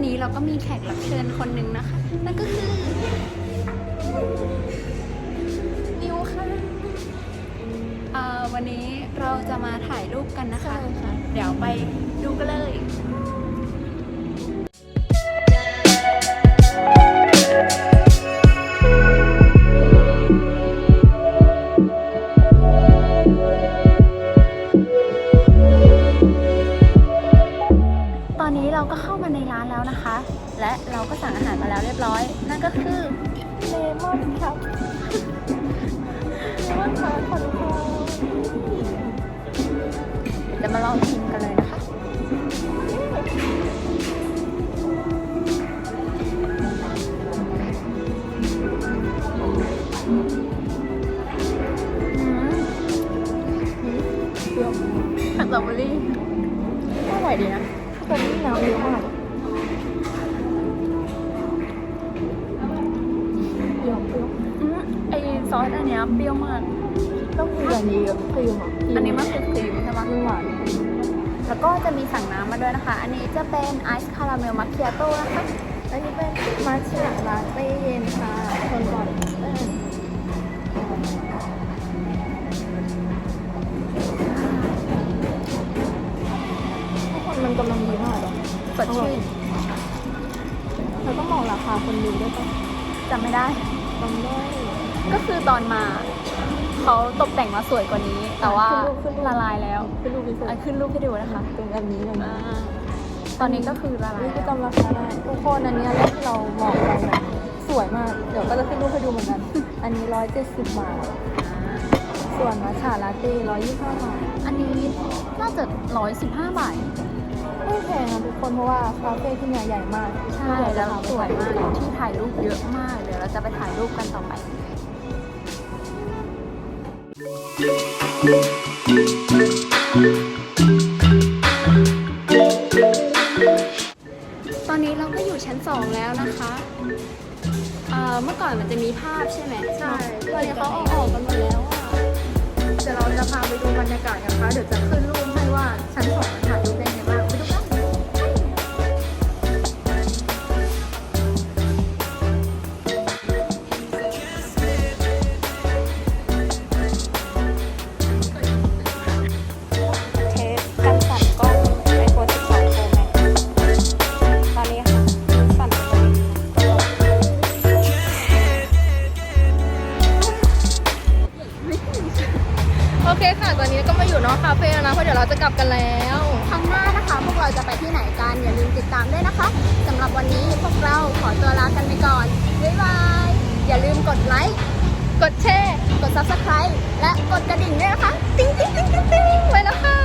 และวันนี้เราก็มีแขกรับเชิญคนหนึ่งนะคะ นั่นก็คือ นิวค่ะเอ่อวันนี้เราจะมาถ่ายรูปกันนะคะ เดี๋ยวไปดูกันเลย แล้วนะคะ และเราก็สั่งอาหารมาแล้วเรียบร้อย นั่นก็คือเลมอนครับเลมอนครับขอทุกคนจะมาลองชิมกันเลยนะคะอืมเปรี้ยวสตรอเบอรี่อร่อยดีนะตอนนี้น้ำเยอะมาก ซอสอันเนี้ยเปรี้ยวมาก ต้องมีอันนี้อะครีมอะอันนี้มันคือครีมใช่ปะมันหวานแล้วก็จะมีสั่งน้ำมาด้วยนะคะ อันนี้จะเป็นไอซ์คาราเมลมัคคิอาโต้นะคะ อันนี้เป็นมาเชียลาเต้เย็นค่ะคนก่อนเออทุกคนมันกำลังดีมากเลยสดชื่นเราต้องมองราคาคนดูด้วยป่ะจำไม่ได้จำได้ ก็คือตอนมาเขาตกแต่งมาสวยกว่านี้ แต่ว่าขึ้นรูปขึ้นรูปละลายแล้วไปดูพิเศอะษขึ้นรูปให้ดูนะคะ เป็นอันนี้เลยอ่านะตอนนี้ก็คือละลายนี่คือจำราคาได้ทุกคนอันนี้แรกที่เรามองไปนะสวยมาก เดี๋ยวก็จะขึ้นรูปให้ดูเหมือนกัน อันนี้170บาท ส่วนมัทฉะลาเต้125บาท อันนี้น่าจะร้อยสิบห้าบาทไม่แพงนะทุกคนเพราะว่าคาเฟ่ที่เนี่ยใหญ่มาก ใช่แล้วสวยมากที่ถ่ายรูปเยอะมาก เดี๋ยวเราจะไปถ่ายรูปกันต่อไป ตอนนี้เราก็อยู่ชั้นสองแล้วนะคะเอ่อเมื่อก่อนมันจะมีภาพใช่ไหมใช่ ตอนนี้เขาเอาออกกันหมดแล้วอะ เดี๋ยวเราจะพาไปดูบรรยากาศกันนะคะ เดี๋ยวจะขึ้นรูปให้ว่าชั้น เคค่ะ ตอนนี้ก็มาอยู่เนอกคาเฟ่แล้วนะเพราะเดี๋ยวเราจะกลับกันแล้ว ครั้งหน้านะคะ พวกเราจะไปที่ไหนกัน อย่าลืมติดตามด้วยนะคะสำหรับวันนี้พวกเราขอตัวลากันไปก่อน บ๊ายบาย อย่าลืมกดไลค์ กดแชร์ กด subscribe และกดกระดิ่งด้วยนะคะ ติ๊งติ๊งติ๊งติ๊งติ๊งไว้แล้วค่ะ